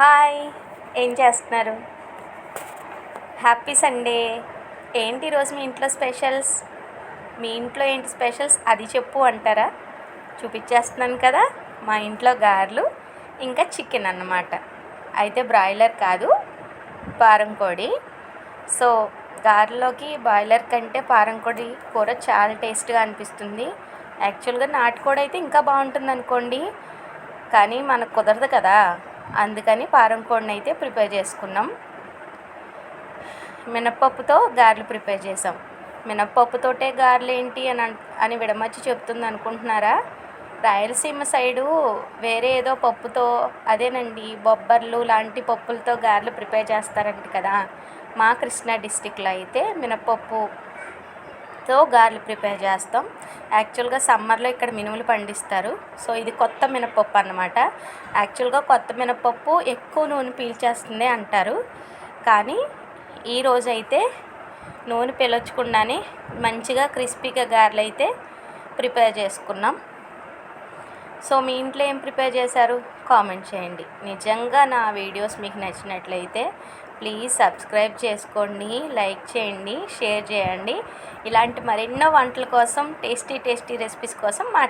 Hi. ఏం చేస్తున్నారు? Happy Sunday. ఏంటి ఈరోజు మీ ఇంట్లో స్పెషల్స్? మీ ఇంట్లో ఏంటి స్పెషల్స్? అది చెప్పు అంటారా? చూపించేస్తున్నాను కదా మా ఇంట్లో గారెలు ఇంకా చికెన్ అన్నమాట. అయితే బ్రాయిలర్ కాదు పారం కోడి. సో గారెలోకి బాయిలర్ కంటే పారం కోడి కూర చాలా టేస్ట్గా అనిపిస్తుంది. యాక్చువల్గా నాటుకోడి అయితే ఇంకా బాగుంటుంది అనుకోండి కానీ మనకు కుదరదు కదా. అందుకని పారం కోడిని అయితే ప్రిపేర్ చేసుకున్నాం. మినప్పప్పుతో గారెలు ప్రిపేర్ చేసాం మినప్పప్పుతోటే గారెలు ఏంటి అని అని విడమర్చి చెప్తుంది అనుకుంటున్నారా? రాయలసీమ సైడు వేరే ఏదో పప్పుతో అదేనండి బొబ్బర్లు లాంటి పప్పులతో గారెలు ప్రిపేర్ చేస్తారంట కదా. మా కృష్ణా డిస్టిక్లో అయితే మినప్పప్పు మినప్పప్పుతో గారెలు ప్రిపేర్ చేస్తాం. యాక్చువల్గా సమ్మర్లో ఇక్కడ మినుములు పండిస్తారు. సో ఇది కొత్త మినపప్పు అన్నమాట. యాక్చువల్గా కొత్త మినపప్పు ఎక్కువ నూనె పీల్చేస్తుంది అంటారు. కానీ ఈ రోజైతే నూనె పీల్చకుండానే మంచిగా క్రిస్పీగా గారెలు అయితే ప్రిపేర్ చేసుకున్నాం. సో మీ ఇంట్లో ఏం ప్రిపేర్ చేశారు? కామెంట్ చేయండి. నిజంగా నా వీడియోస్ మీకు నచ్చినట్లయితే ప్లీజ్ సబ్స్క్రైబ్ చేసుకోండి లైక్ చేయండి షేర్ చేయండి. ఇలాంటి మరెన్నో వంటల కోసం టేస్టీ టేస్టీ రెసిపీస్ కోసం మాట్లా